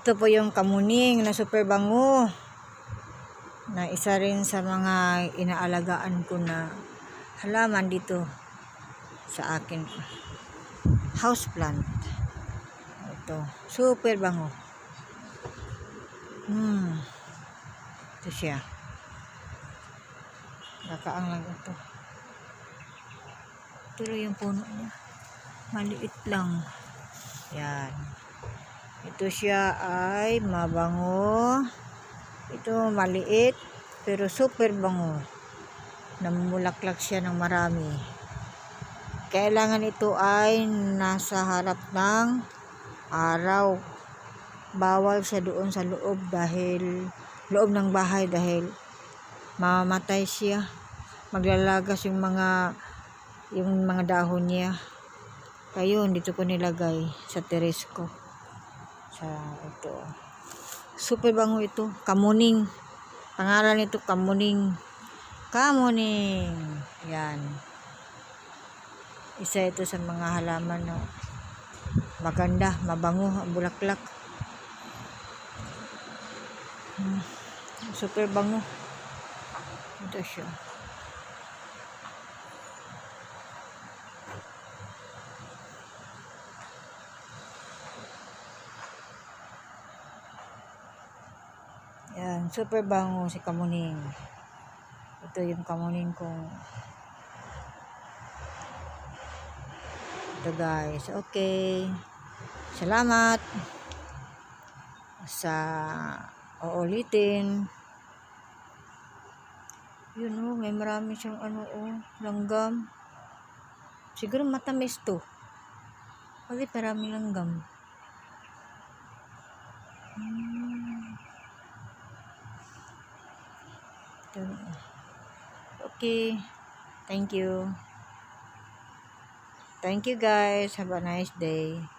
Ito po yung kamuning na super bango. Na isa rin sa mga inaalagaan ko na halaman dito sa akin. House plant. Ito. Super bango. Hmm. Ito siya. Nakaang lang ito. Pero yung puno niya, maliit lang. Yan. Ito siya ay mabango. Ito maliit, pero super bango. Namulaklak siya ng marami. Kailangan ito ay nasa harap ng araw. Bawal siya doon sa loob dahil loob ng bahay dahil mamamatay siya. Maglalagas yung mga yung mga dahon niya. Yun, dito ko nilagay sa teres ko. Sa ito. Super bango ito. Kamuning. Pangalan nito Kamuning. Kamuning. Yan. Isa ito sa mga halaman na maganda, mabango, ang bulaklak. Hmm. Super bango. Ito siya. Yan, super bango si Kamuning. Ito yung Kamuning kong Ito guys, okay. Salamat sa uulitin. Yun oh, may marami siyang ano oh, langgam. Siguro matamis to. Kasi parami langgam. Hmm. Okay. Thank you. Thank you guys. Have a nice day.